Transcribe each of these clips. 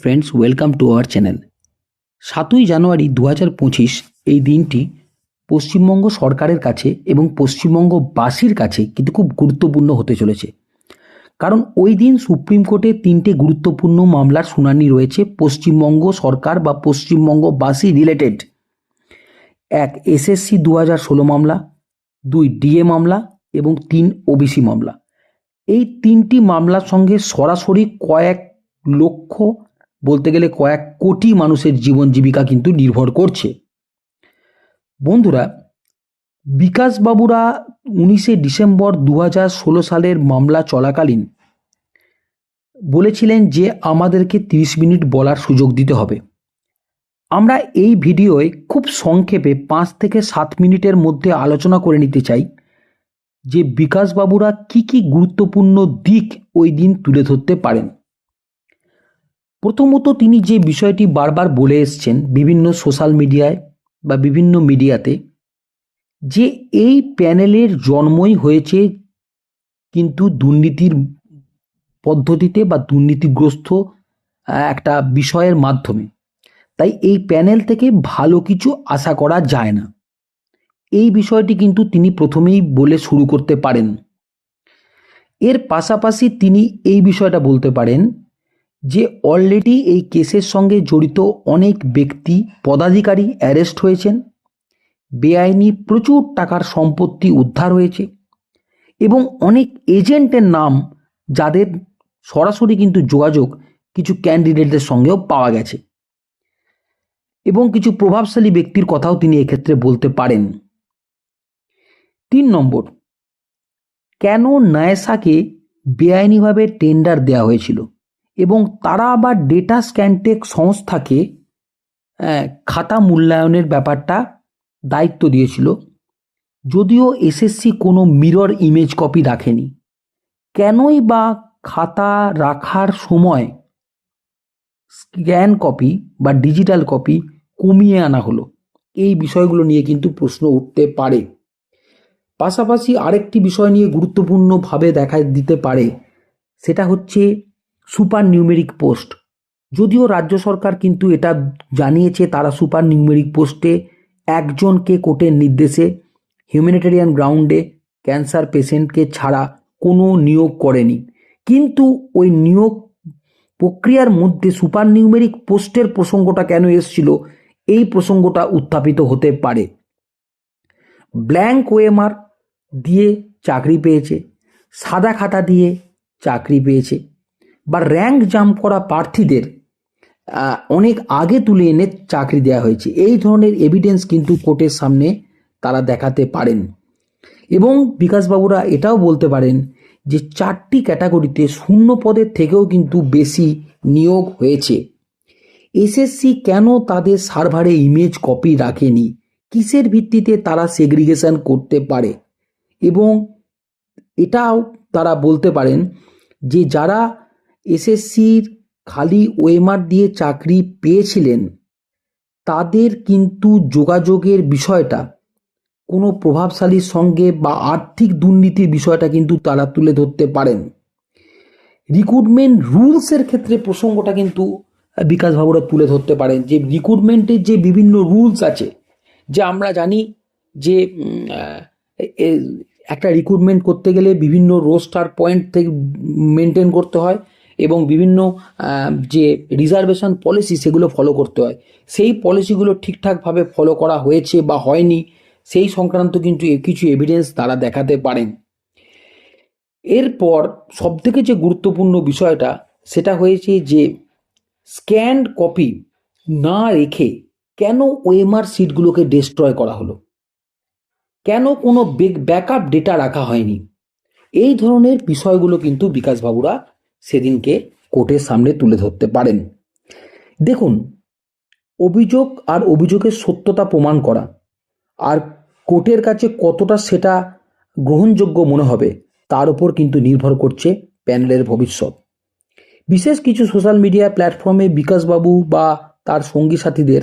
Friends welcome to our channel সাতই জানুয়ারি দু হাজার পঁচিশ এই দিনটি পশ্চিমবঙ্গ সরকারের কাছে এবং পশ্চিমবঙ্গবাসীর কাছে কিন্তু খুব গুরুত্বপূর্ণ হতে চলেছে। কারণ ওই দিন সুপ্রিম কোর্টে তিনটে গুরুত্বপূর্ণ মামলার শুনানি রয়েছে পশ্চিমবঙ্গ সরকার বা পশ্চিমবঙ্গবাসী রিলেটেড এক এসএসসি দু হাজার ষোলো মামলা, দুই ডিএ মামলা এবং তিন ওবিসি মামলা। এই তিনটি মামলার সঙ্গে সরাসরি কয়েক লক্ষ বলতে গেলে কয়েক কোটি মানুষের জীবন জীবিকা কিন্তু নির্ভর করছে। বন্ধুরা, বিকাশবাবুরা উনিশে ডিসেম্বর দু হাজার ষোলো সালের মামলা চলাকালীন বলেছিলেন যে আমাদেরকে তিরিশ মিনিট বলার সুযোগ দিতে হবে। আমরা এই ভিডিওয় খুব সংক্ষেপে পাঁচ থেকে সাত মিনিটের মধ্যে আলোচনা করে নিতে চাই যে বিকাশবাবুরা কি কি গুরুত্বপূর্ণ দিক ওই দিন তুলে ধরতে পারেন। প্রথমত তিনি যে বিষয়টি বারবার বলে এসছেন বিভিন্ন সোশ্যাল মিডিয়ায় বা বিভিন্ন মিডিয়াতে, যে এই প্যানেলের জন্মই হয়েছে কিন্তু দুর্নীতির পদ্ধতিতে বা দুর্নীতিগ্রস্ত একটা বিষয়ের মাধ্যমে। তাই এই প্যানেল থেকে ভালো কিছু আশা করা যায় না। এই বিষয়টি কিন্তু তিনি প্রথমেই বলে শুরু করতে পারেন। এর পাশাপাশি তিনি এই বিষয়টা বলতে পারেন যে অলরেডি এই কেসের সঙ্গে জড়িত অনেক ব্যক্তি পদাধিকারী অ্যারেস্ট হয়েছেন। বেআইনি প্রচুর টাকার সম্পত্তি উদ্ধার হয়েছে এবং অনেক এজেন্টের নাম যাদের সরাসরি কিন্তু যোগাযোগ কিছু ক্যান্ডিডেটদের সঙ্গেও পাওয়া গেছে। এবং কিছু প্রভাবশালী ব্যক্তির কথাও তিনি এক্ষেত্রে বলতে পারেন। তিন নম্বর, কেন নায়সাকে বেআইনিভাবে টেন্ডার দেওয়া হয়েছিল? এবং তারা আবার ডেটা স্ক্যানটেক সংস্থাকে খাতা মূল্যায়নের ব্যাপারটা দায়িত্ব দিয়েছিল। যদিও এসএসসি কোনো মিরর ইমেজ কপি রাখেনি। কেনই বা খাতা রাখার সময় স্ক্যান কপি বা ডিজিটাল কপি কমিয়ে আনা হলো। এই বিষয়গুলো নিয়ে কিন্তু প্রশ্ন উঠতে পারে। পাশাপাশি আরেকটি বিষয় নিয়ে গুরুত্বপূর্ণভাবে দেখা দিতে পারে, সেটা হচ্ছে সুপার নিউমেরিক পোস্ট যদিও রাজ্য সরকার কিন্তু এটা জানিয়েছে, তারা সুপার নিউমেরিক পোস্টে একজনকে কোর্টের নির্দেশে হিউম্যানিটেরিয়ান গ্রাউন্ডে ক্যান্সার পেশেন্টকে ছাড়া কোনো নিয়োগ করেনি। কিন্তু ওই নিয়োগ প্রক্রিয়ার মধ্যে সুপার নিউমেরিক পোস্টের প্রসঙ্গটা কেন এসেছিল, এই প্রসঙ্গটা উত্থাপিত হতে পারে। ব্ল্যাঙ্ক ওয়েমার দিয়ে চাকরি পেয়েছে, সাদা খাতা দিয়ে চাকরি পেয়েছে। বা র্যাঙ্ক জাম্প করা প্রার্থীদের অনেক আগে তুলে এনে চাকরি দেওয়া হয়েছে। এই ধরনের এভিডেন্স কিন্তু কোর্টের সামনে তারা দেখাতে পারেন। এবং বিকাশবাবুরা এটাও বলতে পারেন যে চারটি ক্যাটাগরিতে শূন্য পদের থেকেও কিন্তু বেশি নিয়োগ হয়েছে। এসএসসি কেন তাদের সার্ভারে ইমেজ কপি রাখেনি? কিসের ভিত্তিতে তারা সেগ্রিগেশন করতে পারে? এবং এটাও তারা বলতে পারেন যে যারা এসএসসির খালি ওয়েমার দিয়ে চাকরি পেয়েছিলেন। তাদের কিন্তু যোগাযোগের বিষয়টা, কোনো প্রভাবশালীর সঙ্গে বা আর্থিক দুর্নীতির বিষয়টা কিন্তু তারা তুলে ধরতে পারেন। রিক্রুটমেন্ট রুলসের ক্ষেত্রে প্রসঙ্গটা কিন্তু বিকাশ বাবুরা তুলে ধরতে পারেন যে রিক্রুটমেন্টের যে বিভিন্ন রুলস আছে, যে আমরা জানি যে একটা রিক্রুটমেন্ট করতে গেলে বিভিন্ন রোস্টার পয়েন্ট থেকে মেনটেন করতে হয় এবং বিভিন্ন যে রিজার্ভেশন পলিসি সেগুলো ফলো করতে হয়। সেই পলিসিগুলো ঠিকঠাকভাবে ফলো করা হয়েছে বা হয়নি, সেই সংক্রান্ত কিন্তু কিছু এভিডেন্স তারা দেখাতে পারেন। এরপর সবথেকে যে গুরুত্বপূর্ণ বিষয়টা, সেটা হয়েছে যে স্ক্যান্ড কপি না রেখে কেন ওএমআর সিটগুলোকে ডিস্ট্রয় করা হলো? কেন কোনো ব্যাকআপ ডেটা রাখা হয়নি? এই ধরনের বিষয়গুলো কিন্তু বিকাশবাবুরা সেদিনকে কোর্টের সামনে তুলে ধরতে পারেন। দেখুন, অভিযোগ আর অভিযোগের সত্যতা প্রমাণ করা। আর কোর্টের কাছে কতটা সেটা গ্রহণযোগ্য মনে হবে, তার উপর কিন্তু নির্ভর করছে প্যানেলের ভবিষ্যৎ। বিশেষ কিছু সোশ্যাল মিডিয়া প্ল্যাটফর্মে বিকাশবাবু বা তার সঙ্গী সাথীদের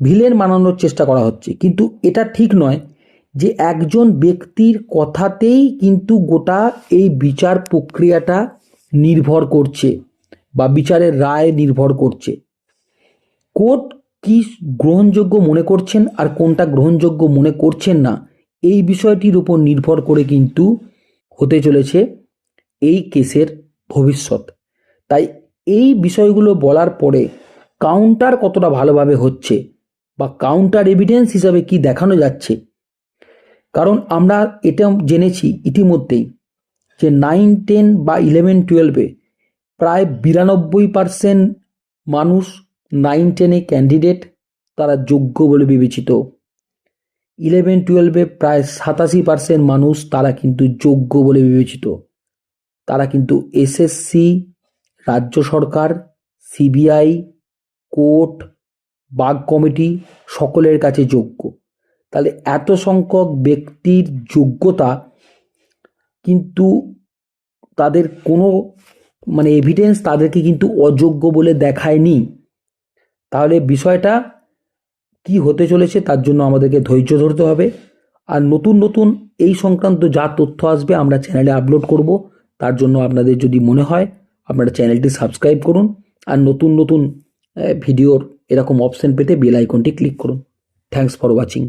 ভিলেন মানানোর চেষ্টা করা হচ্ছে। কিন্তু এটা ঠিক নয় যে একজন ব্যক্তির কথাতেই কিন্তু গোটা এই বিচার প্রক্রিয়াটা নির্ভর করছে বা বিচারের রায় নির্ভর করছে। কোর্ট কি গ্রহণযোগ্য মনে করছেন আর কোনটা গ্রহণযোগ্য মনে করছেন না, এই বিষয়টির উপর নির্ভর করে কিন্তু হতে চলেছে এই কেসের ভবিষ্যৎ। তাই এই বিষয়গুলো বলার পরে কাউন্টার কতটা ভালোভাবে হচ্ছে বা কাউন্টার এভিডেন্স হিসাবে কি দেখানো যাচ্ছে, কারণ আমরা এটা জেনেছি ইতিমধ্যেই। যে নাইন টেন বা ইলেভেন টুয়েলভে প্রায় বিরানব্বই পার্সেন্ট মানুষ নাইন টেনে ক্যান্ডিডেট তারা যোগ্য বলে বিবেচিত। ইলেভেন টুয়েলভে প্রায় সাতাশি পার্সেন্ট মানুষ তারা কিন্তু যোগ্য বলে বিবেচিত। তারা কিন্তু এসএসসি রাজ্য সরকার সিবিআই কোর্ট, বাগ কমিটি সকলের কাছে যোগ্য। তাহলে এত সংখ্যক ব্যক্তির যোগ্যতা কিন্তু তাদের কোনো মানে এভিডেন্স তাদেরকে কিন্তু অযোগ্য বলে দেখায়নি। তাহলে বিষয়টা কি হতে চলেছে তার জন্য আমাদেরকে ধৈর্য ধরতে হবে। আর নতুন নতুন এই সংক্রান্ত যা তথ্য আসবে আমরা চ্যানেলে আপলোড করব। তার জন্য আপনাদের যদি মনে হয়, আপনারা চ্যানেলটি সাবস্ক্রাইব করুন। আর নতুন নতুন ভিডিওর এরকম অপশন পেতে বেল আইকনটি ক্লিক করুন। Thanks for watching